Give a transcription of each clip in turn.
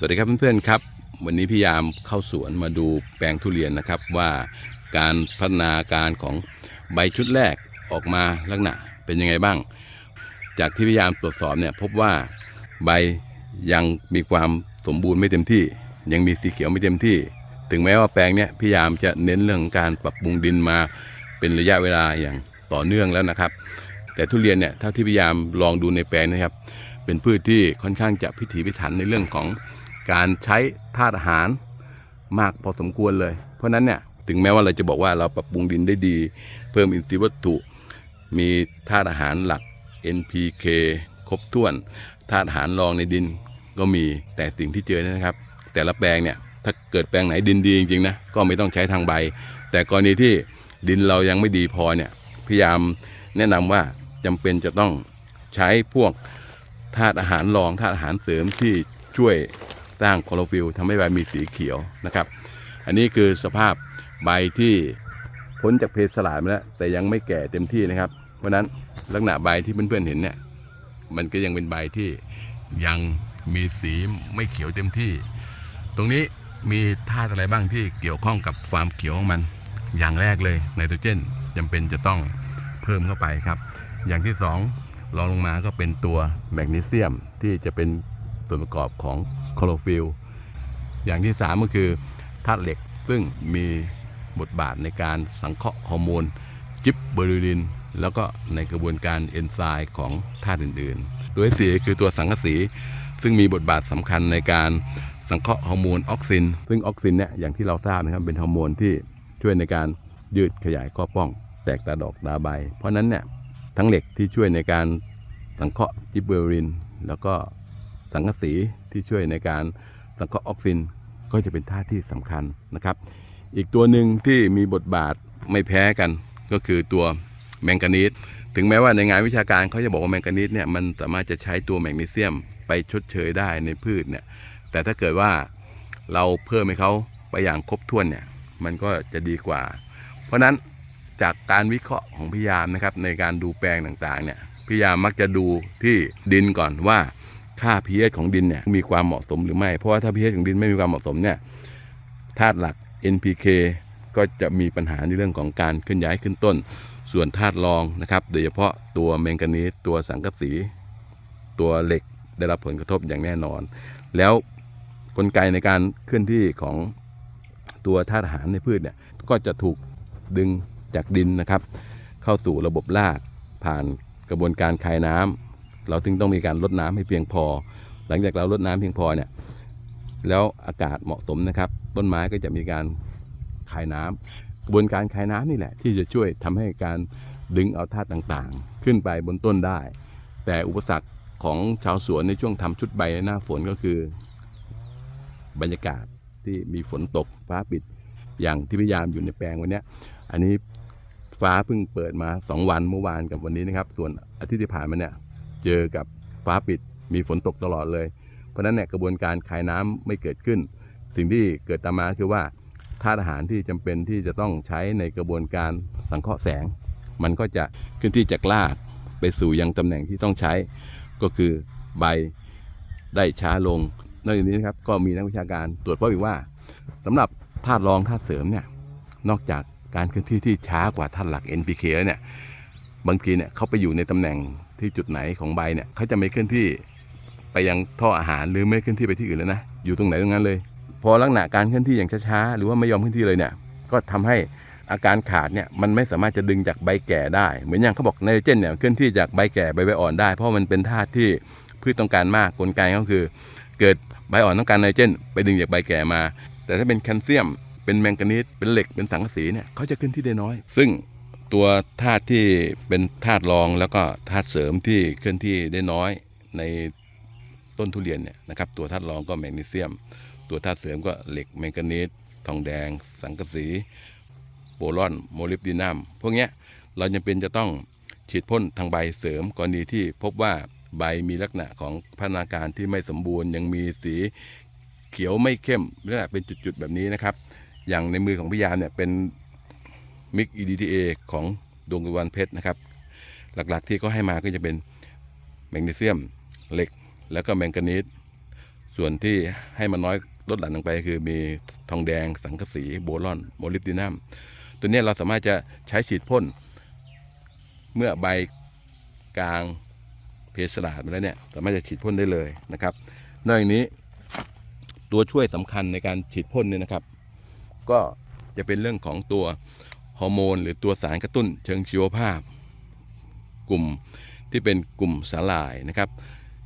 สวัสดีครับเพื่อนๆครับ วันนี้พยายามเข้าสวนมาดูแปลงทุเรียนนะครับว่าการพัฒนาการของใบชุดแรกออกมาลักษณะเป็นยังไงบ้าง จากที่พยายามตรวจสอบเนี่ยพบว่าใบยังมีความสมบูรณ์ไม่เต็มที่ ยังมีสีเขียวไม่เต็มที่ ถึงแม้ว่าแปลงเนี่ยพยายามจะเน้นเรื่องการปรับปรุงดินมาเป็นระยะเวลาอย่างต่อเนื่องแล้วนะครับ แต่ทุเรียนเนี่ยเท่าที่พยายามลองดูในแปลงนะครับ เป็นพืชที่ค่อนข้างจะพิถีพิถันในเรื่องของ การใช้ธาตุอาหารมากพอสมควรเลย เพราะนั้นเนี่ยถึงแม้ว่าเราจะบอกว่าเราปรับปรุงดินได้ดี เพิ่มอินทรีย์วัตถุ มีธาตุอาหารหลัก NPK ครบถ้วนธาตุอาหารรองในดินก็มีแต่สิ่งที่เจอเนยนะครับ แต่ละแปลงเนี่ยถ้าเกิดแปลงไหนดินดีจริงๆนะก็ไม่ต้องใช้ทางใบ แต่กรณีที่ดินเรายังไม่ดีพอเนี่ยพยายามแนะนำว่าจำเป็นจะต้องใช้พวกธาตุอาหารรองธาตุอาหารเสริมที่ช่วย สร้างคลอโรฟิลล์ทำให้ใบมีสีเขียวนะครับ อันนี้คือสภาพใบที่พ้นจากเพศสลายมาแล้วแต่ยังไม่แก่เต็มที่นะครับ เพราะฉะนั้นลักษณะใบที่เพื่อนๆเห็นเนี่ยมันก็ยังเป็นใบที่ยังมีสีไม่เขียวเต็มที่ ตรงนี้มีธาตุอะไรบ้างที่เกี่ยวข้องกับความเขียวของมัน อย่างแรกเลยไนโตรเจนจำเป็นจะต้องเพิ่มเข้าไปครับ อย่างที่สองรองลงมาก็เป็นตัวแมกนีเซียมที่จะเป็น ส่วนประกอบของคลอโรฟิลอย่างที่สามก็คือธาตุเหล็กซึ่งมีบทบาทในการสังเคราะห์ฮอร์โมนจิบเบอร์ลิน แล้วก็ในกระบวนการเอนไซม์ของธาตุอื่นๆ ตัวสีคือตัวสังกะสี ซึ่งมีบทบาทสำคัญในการสังเคราะห์ฮอร์โมนออกซิน ซึ่งออกซินเนี่ยอย่างที่เราทราบนะครับเป็นฮอร์โมนที่ช่วยในการยืดขยายข้อป้อง แตกตาดอกตาใบ เพราะฉะนั้นเนี่ยทั้งเหล็กที่ช่วยในการสังเคราะห์จิบเบอริน แล้วก็ สังกะสีที่ช่วยในการสังเคราะห์ออกซินก็จะเป็นธาตุที่สำคัญนะครับ อีกตัวหนึ่งที่มีบทบาทไม่แพ้กันก็คือตัวแมงกานีสถึงแม้ว่าในงานวิชาการเขาจะบอกว่าแมงกานีสเนี่ยมันสามารถจะใช้ตัวแมกนีเซียมไปชดเชยได้ในพืชเนี่ยแต่ถ้าเกิดว่าเราเพิ่มให้เขาไปอย่างครบถ้วนเนี่ยมันก็จะดีกว่า เพราะฉะนั้นจากการวิเคราะห์ของพยายามนะครับในการดูแปลงต่างๆเนี่ยพยามมักจะดูที่ดินก่อนว่า ค่า pH ของดินเนี่ยมีความเหมาะสมหรือไม่ เพราะว่าถ้า pH ของดินไม่มีความเหมาะสมเนี่ยธาตุหลัก NPK ก็จะมีปัญหาในเรื่องของการเคลื่อนย้ายขึ้นต้น ส่วนธาตุรองนะครับ โดยเฉพาะตัวแมงกานีสตัวสังกะสี ตัวเหล็กได้รับผลกระทบอย่างแน่นอน แล้วกลไกในการเคลื่อนที่ของตัวธาตุอาหารในพืชเนี่ยก็จะถูกดึงจากดินนะครับ เข้าสู่ระบบรากผ่านกระบวนการคายน้ำ เราถึงต้องมีการลดน้ำให้เพียงพอ หลังจากเราลดน้ำเพียงพอเนี่ยแล้วอากาศเหมาะสมนะครับ ต้นไม้ก็จะมีการคายน้ำกระบวนการคายน้ำนี่แหละ ที่จะช่วยทำให้การดึงเอาธาตุต่างๆ ขึ้นไปบนต้นได้ แต่อุปสรรคของชาวสวนในช่วงทำชุดใบหน้าฝนก็คือ บรรยากาศที่มีฝนตกฟ้าปิดอย่างที่พยายามอยู่ในแปลงวันนี้อันนี้ฟ้าเพิ่งเปิดมา 2 วันเมื่อวานกับวันนี้นะครับ ส่วนอาทิตย์ที่ผ่านมาเนี่ย เจอกับฟ้าปิดมีฝนตกตลอดเลย เพราะฉะนั้นเนี่ยกระบวนการคายน้ำไม่เกิดขึ้น สิ่งที่เกิดตามมาคือว่าธาตุอาหารที่จำเป็นที่จะต้องใช้ในกระบวนการสังเคราะห์แสง มันก็จะขึ้นที่จากรากไปสู่ยังตำแหน่งที่ต้องใช้ ก็คือใบได้ช้าลงนอกจากนี้นะครับก็มีนักวิชาการตรวจพบอีกว่าสำหรับธาตุรองธาตุเสริมเนี่ยนอกจากการเคลื่อนที่ที่ช้ากว่าธาตุหลัก NPK แล้วเนี่ย บางทีเนี่ยเขาไปอยู่ในตำแหน่งที่จุดไหนของใบเนี่ยเขาจะไม่เคลื่อนที่ไปยังท่ออาหารหรือไม่เคลื่อนที่ไปที่อื่นแล้วนะอยู่ตรงไหนตรงนั้นเลย พอลักษณะการเคลื่อนที่อย่างช้าๆหรือว่าไม่ยอมเคลื่อนที่เลยเนี่ยก็ทำให้อาการขาดเนี่ยมันไม่สามารถจะดึงจากใบแก่ได้ เหมือนอย่างเขาบอกไนโตรเจนเนี่ยเคลื่อนที่จากใบแก่ใบใบอ่อนได้ เพราะมันเป็นธาตุที่พืชต้องการมากกลไกก็คือ เกิดใบอ่อนต้องการไนโตรเจน ไปดึงจากใบแก่มา แต่ถ้าเป็นแคลเซียม เป็นแมงกานีสเป็นเหล็กเป็นสังกะสีเนี่ยเขาจะขึ้นที่ได้น้อย ซึ่ง ตัวธาตุที่เป็นธาตุรองแล้วก็ธาตุเสริมที่เคลื่อนที่ได้น้อยในต้นทุเรียนเนี่ยนะครับตัวธาตุรองก็แมกนีเซียม ตัวธาตุเสริมก็เหล็กแมงกานีสทองแดง สังกะสีโบรอนโมลิบดีนัมพวกเนี้ยเราจำเป็นจะต้องฉีดพ่นทางใบเสริมกรณีที่พบว่าใบมีลักษณะของพัฒนาการที่ไม่สมบูรณ์ยังมีสีเขียวไม่เข้มลักษณะเป็นจุดๆแบบนี้นะครับ อย่างในมือของพิยามเนี่ยเป็น มิก EDTA ของดวงตะวันเพชรนะครับ หลักๆที่เขาให้มาก็จะเป็นแมกนีเซียมเหล็ก แล้วก็แมงกานีสส่วนที่ให้มันน้อยลดหลั่นลงไป คือมีทองแดง สังกะสีโบรอนโมลิบดินัมตัวนี้เราสามารถจะใช้ฉีดพ่น เมื่อใบกลางเพสลาดมาแล้วเนี่ยสามารถจะฉีดพ่นได้เลยนะครับ นอกจากนี้ตัวช่วยสำคัญในการฉีดพ่นเนี่ยนะครับ ก็จะเป็นเรื่องของตัว ฮอร์โมน หรือตัวสารกระตุ้นเชิงชีวภาพ กลุ่มที่เป็นกลุ่มสาหร่ายนะครับ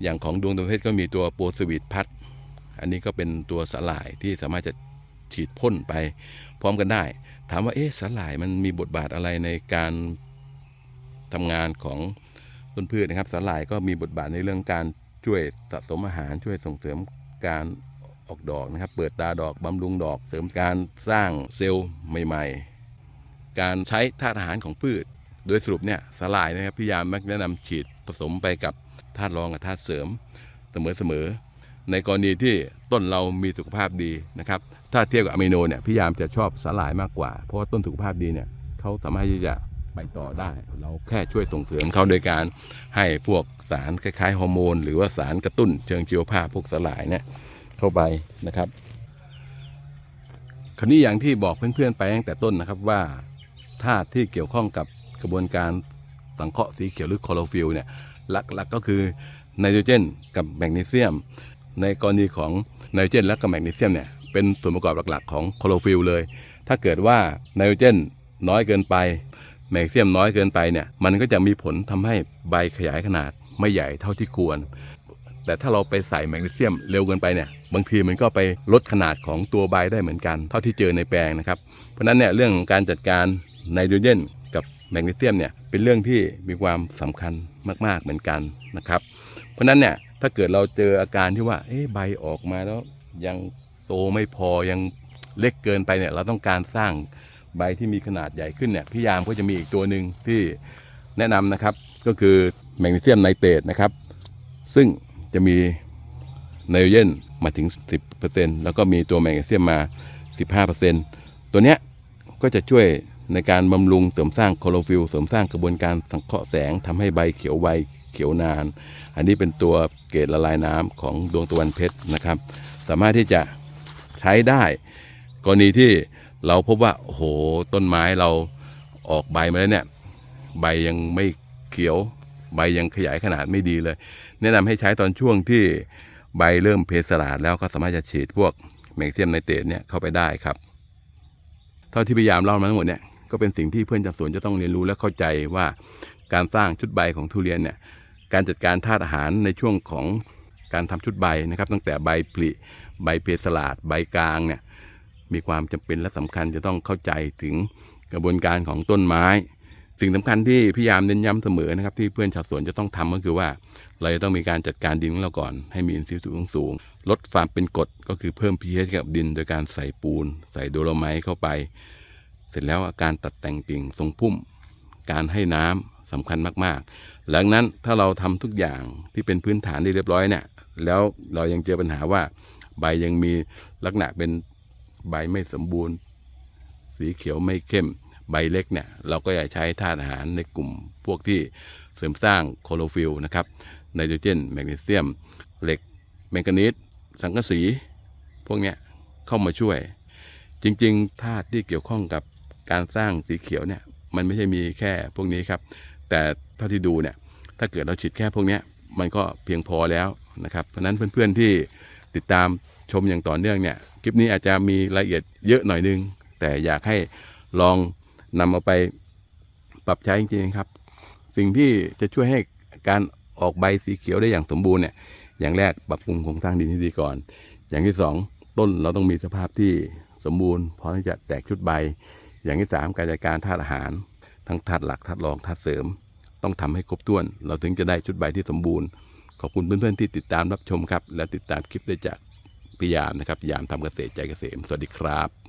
อย่างของดวงตะวันเพชรก็มีตัวโปรสวีทพัดอันนี้ก็เป็นตัวสาหร่ายที่สามารถจะฉีดพ่นไปพร้อมกันได้ ถามว่าเอ๊ะสาหร่ายมันมีบทบาทอะไรในการทำงานของต้นพืชนะครับสาหร่ายก็มีบทบาทในเรื่องการช่วยสะสมอาหารช่วยส่งเสริมการออกดอกนะครับ เปิดตาดอกบำรุงดอก เสริมการสร้างเซลล์ใหม่ ๆ การใช้ธาตุอาหารของพืช โดยสรุปเนี่ยสาหร่ายนะครับพี่ยามมักแนะนำฉีดผสมไปกับธาตุรองกับธาตุเสริมเสมอๆในกรณีที่ต้นเรามีสุขภาพดีนะครับถ้าเทียบกับอะมิโนเนี่ยพี่ยามจะชอบสาหร่ายมากกว่า เพราะว่าต้นสุขภาพดีเนี่ยเขาสามารถที่จะไปต่อได้ เราแค่ช่วยส่งเสริมเขาโดยการให้พวกสารคล้ายๆฮอร์โมน หรือว่าสารกระตุ้นเชิงชีวภาพพวกสาหร่ายเนี่ยเข้าไปนะครับ คราวนี้อย่างที่บอกเพื่อนๆไปตั้งแต่ต้นนะครับว่า ธาตุที่เกี่ยวข้องกับกระบวนการสังเคราะห์สีเขียวหรือคลอโรฟิลเนี่ยหลักๆก็คือไนโตรเจนกับแมกนีเซียม ในกรณีของไนโตรเจนและกับแมกนีเซียมเนี่ยเป็นส่วนประกอบหลักๆของคลอโรฟิลเลย ถ้าเกิดว่าไนโตรเจนน้อยเกินไป แมกนีเซียมน้อยเกินไปเนี่ยมันก็จะมีผลทำให้ใบขยายขนาดไม่ใหญ่เท่าที่ควร แต่ถ้าเราไปใส่แมกนีเซียมเร็วเกินไปเนี่ยบางทีมันก็ไปลดขนาดของตัวใบได้เหมือนกัน เท่าที่เจอในแปลงนะครับ เพราะนั้นเนี่ยเรื่องการจัดการ ไนโตรเจนกับแมกนีเซียมเนี่ยเป็นเรื่องที่มีความสำคัญมาก ๆเหมือนกันนะครับ เพราะฉะนั้นเนี่ยถ้าเกิดเราเจออาการที่ว่าเอ๊ะใบออกมาแล้วยังโตไม่พอยังเล็กเกินไปเนี่ยเราต้องการสร้างใบที่มีขนาดใหญ่ขึ้นเนี่ยพี่ยามก็จะมีอีกตัวหนึ่งที่แนะนำนะครับก็คือแมกนีเซียมไนเตรตนะครับ ซึ่งจะมีไนโตรเจนมาถึง 10%แล้วก็มีตัวแมกนีเซียมมา 15%ตัวเนี้ยก็จะช่วย ในการบำรุงเสริมสร้างโคลอโรฟิลเสริมสร้างกระบวนการสังเคราะห์แสงทำให้ใบเขียวไวเขียวนาน อันนี้เป็นตัวเกล็ดละลายน้ำของดวงตะวันเพชรนะครับ สามารถที่จะใช้ได้ กรณีที่เราพบว่าโอ้โหต้นไม้เราออกใบมาแล้วเนี่ยใบยังไม่เขียว ใบยังขยายขนาดไม่ดีเลย แนะนำให้ใช้ตอนช่วงที่ใบเริ่มเพสลาดแล้วก็สามารถจะฉีดพวกแมกนีเซียมไนเตรตเนี่ยเข้าไปได้ครับ เท่าที่พยายามเล่ามาทั้งหมดเนี่ย ก็เป็นสิ่งที่เพื่อนจากสวนจะต้องเรียนรู้และเข้าใจว่าการสร้างชุดใบของทุเรียนเนี่ยการจัดการธาตุอาหารในช่วงของการทำชุดใบนะครับ ตั้งแต่ใบผลิใบเพสลาดใบกลางเนี่ยมีความจำเป็นและสำคัญจะต้องเข้าใจถึงกระบวนการของต้นไม้ สิ่งสำคัญที่พยายามเน้นย้ำเสมอนะครับ ที่เพื่อนชาวสวนจะต้องทำก็คือว่า เราจะต้องมีการจัดการดินของเราก่อนให้มีอินทรีย์สูงสูงลดความเป็นกรดก็คือเพิ่ม pH กับดิน โดยการใส่ปูน ใส่โดโลไมต์เข้าไป เสร็จแล้วการตัดแต่งกิ่งทรงพุ่ม การให้น้ำสำคัญมากๆ หลังนั้นถ้าเราทำทุกอย่างที่เป็นพื้นฐานที่เรียบร้อยเนี่ยแล้วเรายังเจอปัญหาว่า ใบยังมีลักษณะเป็นใบไม่สมบูรณ์ สีเขียวไม่เข้ม ใบเล็กเนี่ยเราก็อย่าใช้ธาตุอาหารในกลุ่มพวกที่เสริมสร้างโคลอโรฟิลนะครับไนโตรเจนแมกนีเซียม เหล็กแมงกานีสสังกะสี พวกเนี้ยเข้ามาช่วย จริง ๆธาตุที่เกี่ยวข้องกับ การสร้างสีเขียวเนี่ยมันไม่ใช่มีแค่พวกนี้ครับ แต่เท่าที่ดูเนี่ยถ้าเกิดเราฉีดแค่พวกนี้มันก็เพียงพอแล้วนะครับเพราะนั้นเพื่อนๆที่ติดตามชมอย่างต่อเนื่องเนี่ยคลิปนี้อาจจะมีรายละเอียดเยอะหน่อยนึง แต่อยากให้ลองนำเอาไปปรับใช้จริงๆครับ สิ่งที่จะช่วยให้การออกใบสีเขียวได้อย่างสมบูรณ์เนี่ยอย่างแรกปรับปรุงโครงสร้างดินให้ดีก่อน อย่างที่สองต้นเราต้องมีสภาพที่สมบูรณ์พร้อมที่จะแตกชุดใบ อย่างที่สามการจัดการธาตุอาหาร ทั้งธาตุหลักธาตุรองธาตุเสริม ต้องทำให้ครบถ้วน เราถึงจะได้ชุดใบที่สมบูรณ์ ขอบคุณเพื่อนๆที่ติดตามรับชมครับ และติดตามคลิปได้จากพิยามนะครับยามทำเกษตรใจเกษมสวัสดีครับ